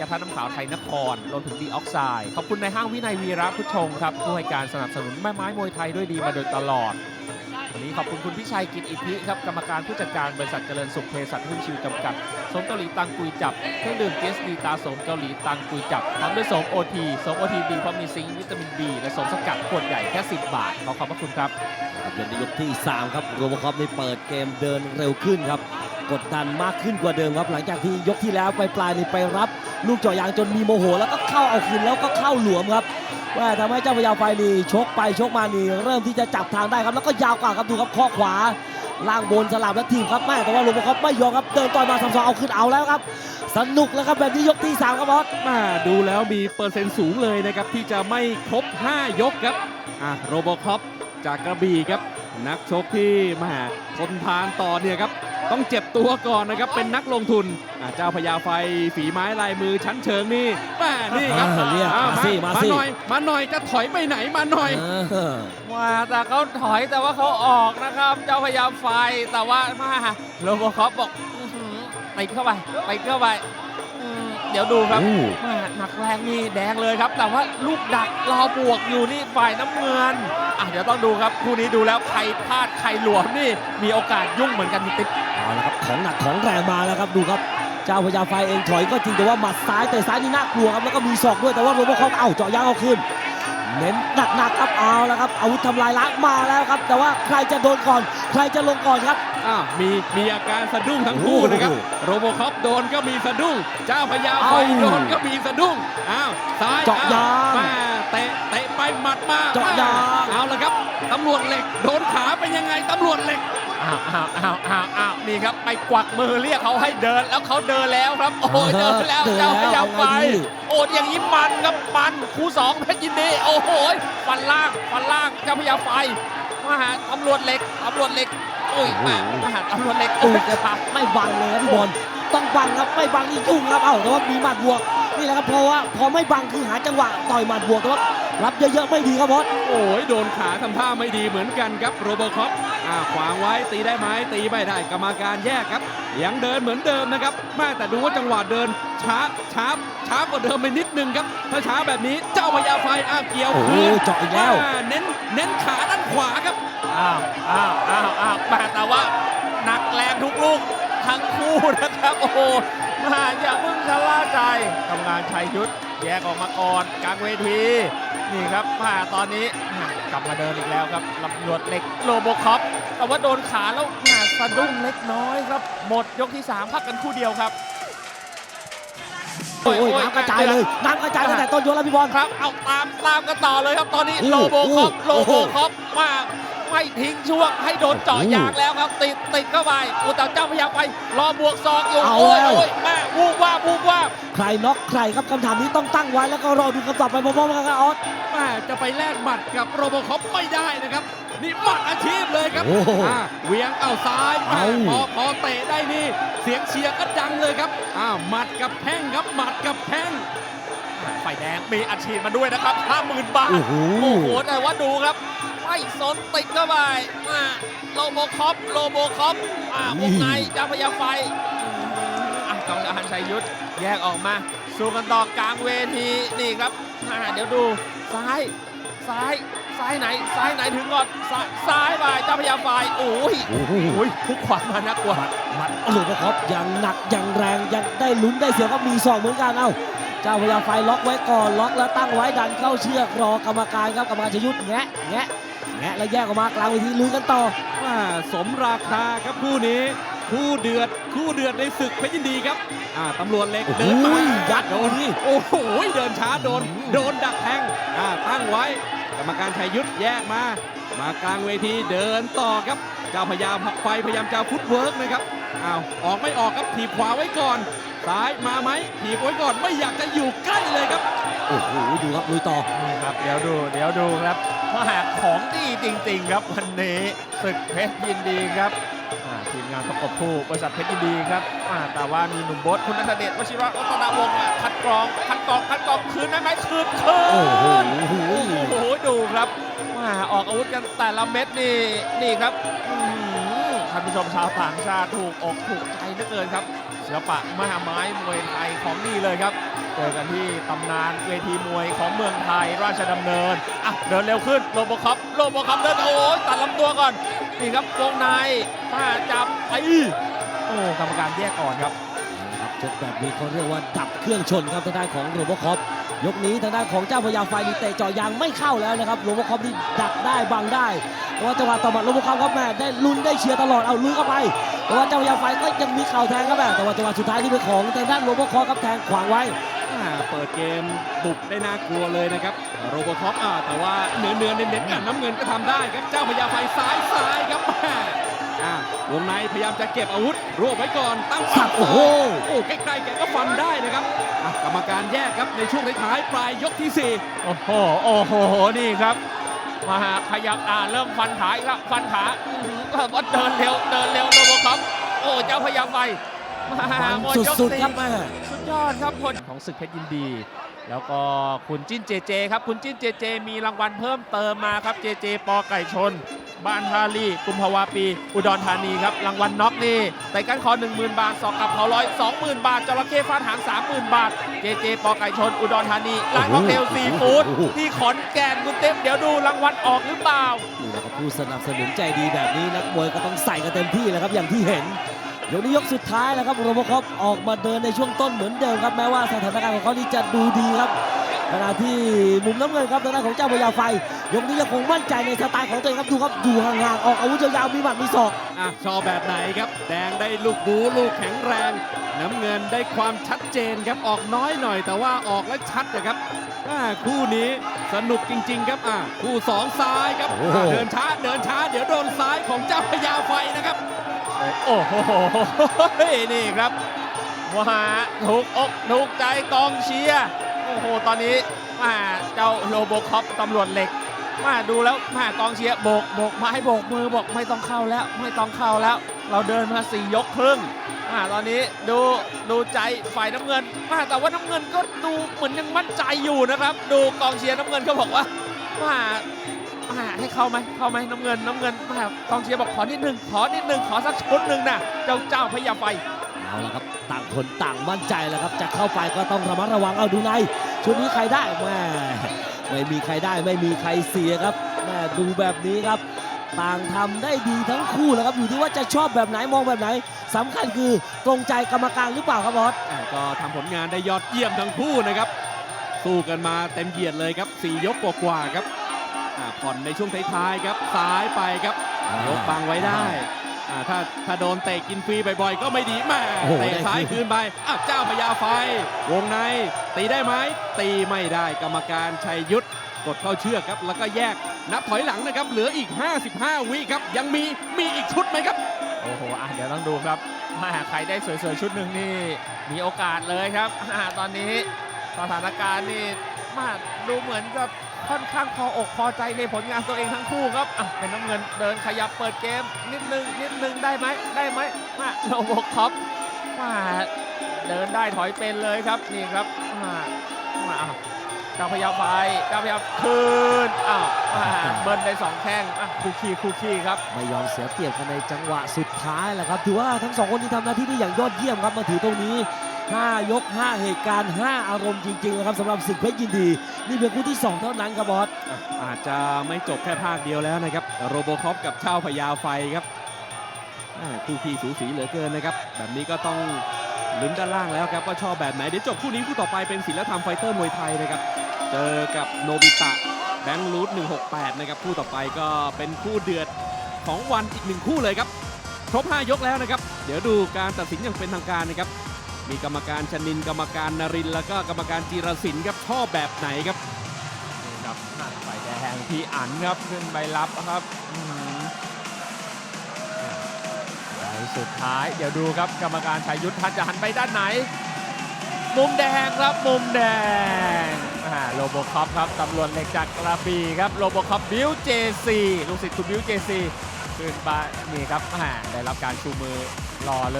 ยาท่าน้ำขาวไทยนครรวมถึงดีออกไซด์ขอบคุณในห้างวินัยวีระพุทธชงครับผู้ให้การสนับสนุนแม่ไม้มวยไทยด้วยดีมาโดยตลอด วันนี้ขอบคุณคุณพิชัยกิจอิทธิครับกรรมการผู้จัดการบริษัทเจริญสุขเภสัชหุ้นชิวจำกัดสมเกาหลีตังกุยจับเครื่องดื่มเกสดีตาสมเกาหลีตังกุยจับทำด้วยสมโอทีสมโอทีดีเพราะมีซิงค์วิตามินบีและสมสกัดขวดใหญ่แค่ 10 บาท ขอขอบพระคุณครับเป็นยกที่ 3 ครับโรบอคอปได้เปิดเกมเดินเร็วขึ้นครับ กดดันมากขึ้นกว่าเดิมครับ หลังจากที่ยกที่แล้วไปปลายนี่ไปรับ ลูกเจ่อยางจนมีโมโห แล้วก็เข้าเอาคืนแล้วก็เข้าหลวมครับ ว่าทำให้เจ้าพยาไฟนี่ชกไปชกมานี่เริ่มที่จะจับทางได้ครับแล้วก็ยาวกว่าครับดูครับข้อขวาล่างบนสลับและทีมครับแม่แต่ว่าโรบอคอปไม่ยอมครับเดินต่อยมาสามสองเอาขึ้นเอาแล้วครับ สนุกแล้วครับแบบนี้ยกที่สามครับบอสมาดูแล้วมีเปอร์เซ็นต์สูงเลยนะครับที่จะไม่ครบ 5 ยกครับอะโรบอคอปจากกระบี่ครับ นักชกที่แหมาทนทานต่อเนี่ยครับต้องเจ็บตัวก่อนนะครับเป็นนักลงทุนอะเจ้าพญาไฟฝีไม้ลายมือชั้นเชิงนี่แม่นี่ครับอ่าเรียกอะมาสิมาสิหน่อยมาหน่อยจะถอยไปไหนมาหน่อยเออว่าแต่เขาถอยแต่ว่าเขาออกนะครับ เจ้าพยายามไฟแต่ว่ามาโรบอคอปบอกอื้อหือติดเข้าไปติดเข้าไปอืม เดี๋ยวดูครับโอ้แม่หนักแรงนี่แดงเลยครับ แต่ว่าลูกดักรอบวกอยู่นี่ฝ่ายน้ำเงินอะเดี๋ยวต้องดูครับคู่นี้ดูแล้วใครพลาดใครหลวมนี่มีโอกาสยุ่งเหมือนกันติ๊บเอาละครับของหนักของแรงมาแล้วครับดูครับเจ้าพญาไฟเองถอยก็จริงแต่ว่าหมัดซ้ายแต่ซ้ายนี่น่ากลัวครับแล้วก็มีศอกด้วยแต่ว่าโรบอคอปเอ้าเจาะยางเอาขึ้นเน้นหนักๆครับเอาละครับอาวุธทำลายล้างมาแล้วครับ แต่ว่าใครจะโดนก่อน ใครจะลงก่อนครับ อ้าวมีมีอาการสะดุ้งทั้งคู่นะครับโอ้โหโรโบคอปโดนก็มีสะดุ้ง เจ้าพญาไฟเอ้าโดนก็มีสะดุ้ง อ้าวซ้ายเจาะยางอ้วแม่เตะเตะไปหมัดมาเจาะยางเอาละครับตำรวจเหล็กโดนขาเป็นยังไงตำรวจเหล็กๆอ้าวอ้าวอ้าวอ้าวอ้าวนี่ครับไปกวักมือเรียกเขาให้เดินแล้วเขาเดินแล้วครับ โอ้ยเดินแล้วเดินแล้วเจ้าพยายามไฟเอาไงดีโอ้ยอย่างนี้มันครับมันคู่สองเพชรยินดี โอ้โหฟันล่างฟันล่างเจ้าพยายามไฟ มาหาตำรวจเหล็กตำรวจเหล็กโอ้ยแม่มาหาตำรวจเหล็กโอ้โอ้ยยแต่ไม่บังเลยครับพี่บอลต้องบังครับไม่บังนี่ยุ่งครับเอ้าแต่ว่ามีหมัดบวกนี่แหละครับเพราะว่าพอไม่บังคือหาจังหวะต่อยหมัดบวกแต่ว่ารับเยอะๆไม่ดีครับบอสโอ้ยโดนขาทำท่าไม่ดีเหมือนกันครับโรโบคอป อ่าขวางไว้ตีได้ไหมตีไม่ได้กรรมการแยกครับ ยังเดินเหมือนเดิมนะครับแม่แต่ดูว่าจังหวะเดิน ช้าช้าช้ากว่าเดิมไปนิดนึงครับ ถ้าช้าแบบนี้เจ้าพญาไฟอ้าวเกี่ยวโอ้โหคืนเจาะอีกแล้วอ่าเน้นเน้นขาด้านขวาครับ อ้าวอ้าวอ้าวอ้าวแม่แต่ว่าหนักแรงทุกลูกทั้งคู่นะครับ โอ้โหมาอย่าเพิ่งชะล่าใจทำงานชัยยุทธแยกออกมาก่อนกลางเวที นี่ครับมาตอนนี้มากลับมาเดินอีกแล้วครับลำรวจเหล็กโลโบคอป แต่ว่าโดนขาแล้วมาสะดุ้งเล็กน้อยครับ หมดยกที่ 3 พักกันคู่เดียวครับ โอ้ยน้ำกระจายเลยน้ำกระจายตั้งแต่ต้นยกแล้วพี่บอลครับ เอาตามตามกันต่อเลยครับตอนนี้โอ้โลโบคอปโลโอ้โบคอปมา ไม่ทิ้งช่วงให้โดนเจาะยางแล้วครับ ติดติดเข้าไปอุตตาเจ้าพยายามไป รอบวกศอกอยู่เอาโอ้ยแล้วโอ้ยแม่วูบว่าบวูบว่าบใครน็อกใครครับคำถามนี้ต้องตั้งไว้แล้วก็รอดูคำตอบไปพร้อมๆกันครับออสแม่จะไปแลกหมัดกับโรโบคอปไม่ได้นะครับนี่หมัดอาชีพเลยครับโอ้โหอ่าเหวียงเอาซ้ายแม่เอาพอพอเตะได้นี่ เสียงเชียร์ก็ดังเลยครับอ้าวหมัดกับแข้งครับหมัดกับแข้งไฟแดงมีอัดฉีดมาด้วยนะครับ50,000บาทโอ้โหโอ้โหแต่ว่าดูครับ ไม่สนติดเข้าไปมาโลโบคอปโลโบคอปอ่าวงในเจ้าพยาไฟอะกองการชัยยุทธแยกออกมา สู้กันต่อกลางเวทีนี่ครับอ่าเดี๋ยวดูซ้ายซ้ายซ้ายไหนซ้ายไหนถึงก่อนซ้ายซ้ายไปเจ้าพยาไฟโอ้ยโอ้โหโอ้ยทุกขวามานักกว่าหมัดหลุดนะครับยังหนักยังแรงยังได้ลุ้นได้เสียวก็มีสองเหมือนกันเอ้าเจ้าพญาไฟล็อกไว้ก่อนล็อกแล้วตั้งไว้ดันเข้าเชือกรอกรรมการครับกรรมการชยุทธแงะแงะ แงะแล้วแยกออกมากลางเวทีลุ้นกันต่อว่าสมราคาครับคู่นี้ คู่เดือดคู่เดือดในศึกเพชรยินดีครับอ่าตำรวจเหล็กโอ้โหเดินมายัดโดนนี่โอ้โหเดินช้าโดน โดนดักแทงอ่าตั้งไว้กรรมการชัยยุทธแยกมามากลางเวทีเดินต่อครับเจ้าพยายามไฟพยายามจะฟุตเวิร์กนะครับอ้าวออกไม่ออกครับถีบขวาไว้ก่อน ซ้ายมาไหมถีบไว้ก่อนไม่อยากจะอยู่ใกล้เลยครับ โอ้โหดูครับลุยต่อนี่ครับเดี๋ยวดูเดี๋ยวดูครับมาหาของดีจริง ๆ ครับวันนี้ศึกเพชรยินดีครับอ่าทีมงานประกบคู่บริษัทเพชรยินดีครับอ่าแต่ว่ามีหนุ่มโบดคุณนัทเดชวชิระรัตนวงศ์อะคัดกรองคัดกรองคัดกรองคืนได้ไหมคืนคืน โอ้โหโอ้โหดูครับมาออกอาวุธกันแต่ละเม็ดนี่นี่ครับอื้อหือท่านผู้ชมชาวต่างชาติถูกอกถูกใจเหลือเกินครับศิลปะมหาไม้มวยไทยของดีเลยครับเจอกันที่ตำนานเวทีมวยของเมืองไทยราชดำเนินอะเดินเร็วขึ้นโรบคอปโรบคอปเดินโอ้ตัดลำตัวก่อนนี่ครับวงในมาจับไปโอ้กรรมการแยกก่อนครับนะครับชกแบบนี้เขาเรียกว่าดับเครื่องชนครับทางด้านของโรบคอปยกนี้ทางด้านของเจ้าพญาไฟนี่เตะเจาะยางไม่เข้าแล้วนะครับโรบคอปนี่ดักได้บังได้ แต่ว่าจังหวะต่อมาโรบคอปครับแม่ได้ลุ้นได้เชียร์ตลอดเอาลุยเข้าไปแต่ว่าเจ้าพญาไฟก็ยังมีเข่าแทงครับแม่แต่ว่าจังหวะสุดท้ายนี่เป็นของทางด้านโรบคอปครับแทงขวางไว้อ่าเปิดเกมบุกได้น่ากลัวเลยนะครับโรบคอปอ่าแต่ว่าเนื้อเนื้อเน้นๆอะน้ำเงินก็ทำได้ครับเจ้าพญาไฟซ้ายซ้ายครับแม่อ่าวงในพยายามจะเก็บอาวุธรวบไว้ก่อนตั้งสับโอ้โหโอ้ใกล้ๆแกก็ฟันได้นะครับอะกรรมการแยกครับในช่วงท้ายๆปลายยกที่สี่โอ้โหโอ้โหนี่ครับ มาหาขยับอ่าเริ่มฟันขาอีกแล้วฟันขาอื้อหือแบบว่าเดินเร็วเดินเร็วโรบครับ โอ้เจ้าพยายามไปมาหมดยกสุดๆครับสี่แม่สุดยอดครับผลของศึกเพชรยินดี แล้วก็คุณจิ้นเจเจครับคุณจิ้นเจเจ มีรางวัลเพิ่มเติมมาครับเจเจปอไก่ชน บ้านทาลีกุมภาวาปี อุดรธานีครับรางวัลน็อกนี่ไต่ก้านคอ 10,000 บาทสอกกับเขาร้อย20,000 บาทจระเข้ฟาดหาง 30,000 บาทเจเจปอไก่ชน อุดรธานีร้านค็อกเทลซีฟู้ดที่ขอนแก่นคุณเต็มเดี๋ยวดูรางวัลออกหรือเปล่านี่แหละครับผู้สนับสนุนใจดีแบบนี้นักมวยก็ต้องใส่กันเต็มที่แหละครับอย่างที่เห็น ยกนี้ยกสุดท้ายแล้วครับโรบคอปออกมาเดินในช่วงต้นเหมือนเดิมครับแม้ว่าสถานการณ์ของเขานี่จะดูดีครับขณะที่มุมน้ำเงินครับทางด้านของเจ้าพญาไฟ ยกนี้ยังคงมั่นใจในสไตล์ของตัวเองครับดูครับอยู่ห่างๆออกอาวุธยาวๆมีหมัดมีศอกอะชอบแบบไหนครับ แดงได้ลูกบูลูกแข็งแรง น้ำเงินได้ความชัดเจนครับออกน้อยหน่อย แต่ว่าออกแล้วชัดนะครับอ่าคู่นี้สนุกจริง ๆ ครับอะคู่สองซ้ายครับโอ้โหอะเดินช้าเดินช้า เดี๋ยวโดนซ้ายของเจ้าพญาไฟนะครับ โอ้โห นี่ครับว่าถูกอกถูกใจกองเชียร์โอ้โห ตอนนี้มาเจ้าโลโบคอปตำรวจเหล็ก มาดูแล้วมากองเชียร์โบกโบกไม้โบกมือบอกไม่ต้องเข้าแล้ว ไม่ต้องเข้าแล้ว เราเดินมาสี่ยกครึ่งมาตอนนี้ดูดูใจฝ่ายน้ำเงินมาแต่ว่าน้ำเงินก็ดูเหมือนยังมั่นใจอยู่นะครับ ดูกองเชียร์น้ำเงินเขาบอกว่ามามา ให้เข้าไหมเข้าไหมน้ำเงินน้ำเงินมากองเชียร์บอกขอนิดนึงขอนิดนึงขอสักชุดหนึ่งนะเจ้าเจ้าพญาไฟเอาละครับต่างคนต่างมั่นใจแล้วครับจะเข้าไปก็ต้องระมัดระวังเอาดูในชุดนี้ใครได้แม่ไม่มีใครได้ไม่มีใครเสียครับแม่ดูแบบนี้ครับ ต่างทำได้ดีทั้งคู่แล้วครับอยู่ที่ว่าจะชอบแบบไหนมองแบบไหนสำคัญคือตรงใจกรรมการหรือเปล่าครับบอสอะก็ทำผลงานได้ยอดเยี่ยมทั้งคู่นะครับสู้กันมาเต็มเหยียดเลยครับสี่ยกกว่าๆครับ อะผ่อนในช่วงท้ายๆครับซ้ายไปครับยกบังไว้ได้อ่าถ้าถ้าโดนเตะกินฟรีบ่อยๆก็ไม่ดีแม่โอ้โหเตะซ้ายคืนไปอ้าวเจ้าพญาไฟ วงในตีได้ไหมตีไม่ได้กรรมการชัยยุทธกดเข้าเชือกครับ แล้วก็แยกนับถอยหลังนะครับ เหลืออีก 55 วิครับ ยังมีมีอีกชุดไหมครับ โอ้โหอะเดี๋ยวต้องดูครับมาใครได้สวยๆ ชุดหนึ่งนี่ มีโอกาสเลยครับอ่าตอนนี้สถานการณ์นี่มาดูเหมือนจะ ค่อนข้างพออกพอใจในผลงานตัวเองทั้งคู่ครับอะเป็นน้ำเงินเดินขยับเปิดเกม นิดนึงนิดนึงได้ไหมได้ไหมมาโลโบคอปมาเดินได้ถอยเป็นเลยครับนี่ครับมามาอ้าวพยาไฟเจ้าพยาคืนอ้าวอ่าเบิ้ลได้สองแข้งอะคู่ขี้คู่ขี้ครับไม่ยอมเสียเปรียบกันในจังหวะสุดท้ายแหละครับถือว่าทั้งสองคนที่ทำหน้าที่ได้อย่างยอดเยี่ยมครับมาถือตรงนี้ 5 ยก 5 เหตุการณ์ 5 อารมณ์จริงๆนะครับสำหรับศึกเพชรยินดี นี่เป็นคู่ที่ 2 เท่านั้นครับบอสอาจจะไม่จบแค่ภาคเดียวแล้วนะครับ โรโบคอปกับเช่าพญาไฟครับคู่ขี้สูสีเหลือเกินนะครับ แบบนี้ก็ต้องลุ้นด้านล่างแล้วครับว่าชอบแบบไหน เดี๋ยวจบคู่นี้คู่ต่อไปเป็นศิลธรรมไฟเตอร์มวยไทยนะครับ เจอกับโนบิตะแบงค์รูท168 นะครับ คู่ต่อไปก็เป็นคู่เดือดของวันอีกหนึ่งคู่เลยครับ ครบ 5 ยกแล้วนะครับ เดี๋ยวดูการตัดสินอย่างเป็นทางการนะครับ มีกรรมการชนินกรรมการนรินแล้วก็กรรมการจีรศิลป์ครับชอบแบบไหนครับนี่ครับนั่นไฟแดงพี่อันครับขึ้นไปรับครับในสุดท้ายเดี๋ยวดูครับกรรมการชายยุทธทันจะหันไปด้านไหน มุมแดงครับมุมแดงโลโบคอปครับตำรวจเหล็กจากกระบี่ครับโลโบคอปบิวเจซีลูกศิษย์คุณบิวเจซีขึ้นไปนี่ครับอ่าได้รับการชูมือรอเลย